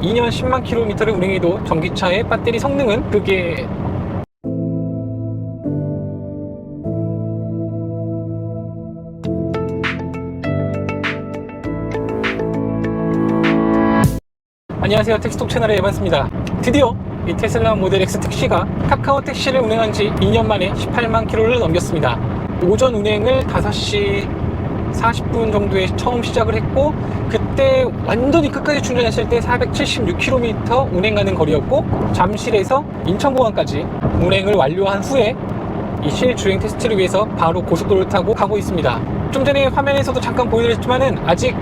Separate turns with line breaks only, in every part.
2년 10만 킬로미터를 운행해도 전기차의 배터리 성능은 그게 안녕하세요. 텍스톡 채널의 에반스입니다. 드디어 이 테슬라 모델 X 택시가 카카오 택시를 운행한 지 2년 만에 18만 킬로를 넘겼습니다. 오전 운행을 5시 40분 정도에 처음 시작을 했고 그때 완전히 끝까지 충전했을 때 476km 운행 가는 거리였고 잠실에서 인천공항까지 운행을 완료한 후에 이 실주행 테스트를 위해서 바로 고속도로를 타고 가고 있습니다. 좀 전에 화면에서도 잠깐 보여드렸지만은 아직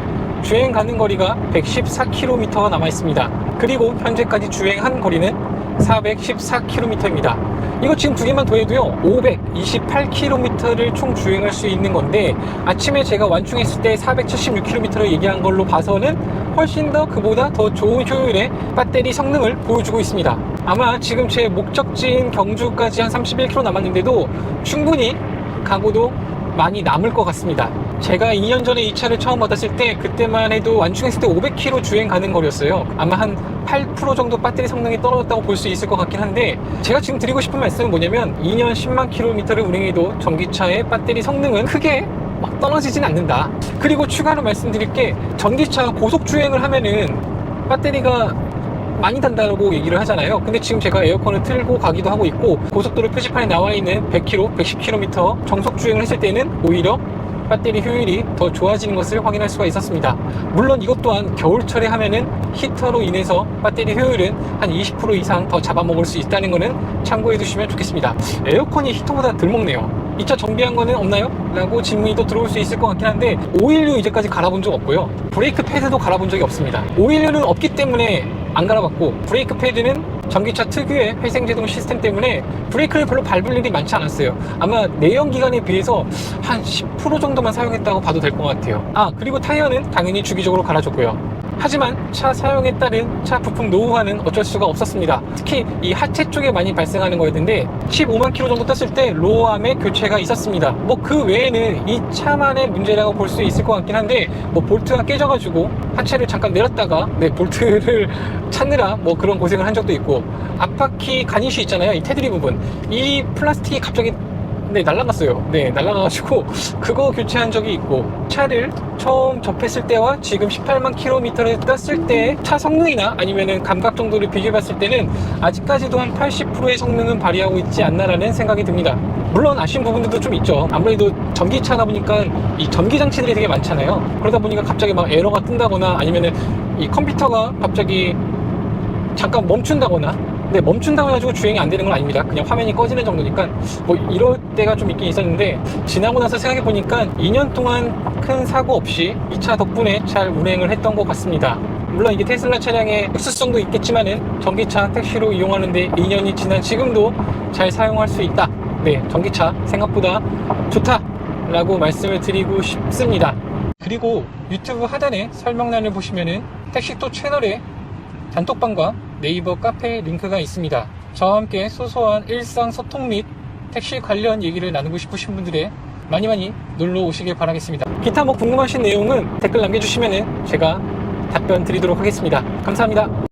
주행 가는 거리가 114km가 남아 있습니다. 그리고 현재까지 주행한 거리는 414km입니다. 이거 지금 두 개만 더해도요 528km를 총 주행할 수 있는 건데 아침에 제가 완충했을 때 476km를 얘기한 걸로 봐서는 훨씬 더 그보다 더 좋은 효율의 배터리 성능을 보여주고 있습니다. 아마 지금 제 목적지인 경주까지 한 31km 남았는데도 충분히 가고도 많이 남을 것 같습니다. 제가 2년 전에 이 차를 처음 받았을 때 그때만 해도 완충했을 때 500km 주행 가는 거리였어요. 아마 한 8% 정도 배터리 성능이 떨어졌다고 볼 수 있을 것 같긴 한데 제가 지금 드리고 싶은 말씀은 뭐냐면 2년 10만 킬로미터를 운행해도 전기차의 배터리 성능은 크게 막 떨어지진 않는다. 그리고 추가로 말씀드릴 게 전기차 고속 주행을 하면은 배터리가 많이 단다고 얘기를 하잖아요. 근데 지금 제가 에어컨을 틀고 가기도 하고 있고 고속도로 표지판에 나와 있는 100km, 110km 정속 주행을 했을 때는 오히려 배터리 효율이 더 좋아지는 것을 확인할 수가 있었습니다. 물론 이것 또한 겨울철에 하면은 히터로 인해서 배터리 효율은 한 20% 이상 더 잡아먹을 수 있다는 것은 참고해 두시면 좋겠습니다. 에어컨이 히터보다 덜 먹네요. 이차 정비한 거는 없나요? 라고 질문이 또 들어올 수 있을 것 같긴 한데 오일류 이제까지 갈아본 적 없고요. 브레이크 패드도 갈아본 적이 없습니다. 오일류는 없기 때문에 안 갈아봤고 브레이크 패드는 전기차 특유의 회생제동 시스템 때문에 브레이크를 별로 밟을 일이 많지 않았어요. 아마 내연 기관에 비해서 한 10% 정도만 사용했다고 봐도 될 것 같아요. 아 그리고 타이어는 당연히 주기적으로 갈아줬고요. 하지만 차 사용에 따른 차 부품 노후화는 어쩔 수가 없었습니다. 특히 이 하체 쪽에 많이 발생하는 거였는데 15만 킬로 정도 떴을 때 로어암의 교체가 있었습니다. 뭐 그 외에는 이 차만의 문제라고 볼 수 있을 것 같긴 한데 뭐 볼트가 깨져가지고 하체를 잠깐 내렸다가 네 볼트를 찾느라 뭐 그런 고생을 한 적도 있고 앞바퀴 가니쉬 있잖아요. 이 테두리 부분 이 플라스틱이 갑자기 네, 날라갔어요. 네, 날라가가지고 그거 교체한 적이 있고 차를 처음 접했을 때와 지금 18만 킬로미터를 떴을 때 차 성능이나 아니면은 감각 정도를 비교해봤을 때는 아직까지도 한 80%의 성능은 발휘하고 있지 않나라는 생각이 듭니다. 물론 아쉬운 부분들도 좀 있죠. 아무래도 전기차다 보니까 이 전기 장치들이 되게 많잖아요. 그러다 보니까 갑자기 막 에러가 뜬다거나 아니면은 이 컴퓨터가 갑자기 잠깐 멈춘다거나 근데 멈춘다고 해가지고 주행이 안 되는 건 아닙니다. 그냥 화면이 꺼지는 정도니까 뭐 이럴 때가 좀 있긴 있었는데 지나고 나서 생각해 보니까 2년 동안 큰 사고 없이 이 차 덕분에 잘 운행을 했던 것 같습니다. 물론 이게 테슬라 차량의 특수성도 있겠지만은 전기차 택시로 이용하는데 2년이 지난 지금도 잘 사용할 수 있다. 네, 전기차 생각보다 좋다라고 말씀을 드리고 싶습니다. 그리고 유튜브 하단에 설명란을 보시면은 택시토 채널에 단톡방과 네이버 카페 링크가 있습니다. 저와 함께 소소한 일상 소통 및 택시 관련 얘기를 나누고 싶으신 분들의 많이 많이 놀러 오시길 바라겠습니다. 기타 뭐 궁금하신 내용은 댓글 남겨주시면 제가 답변 드리도록 하겠습니다. 감사합니다.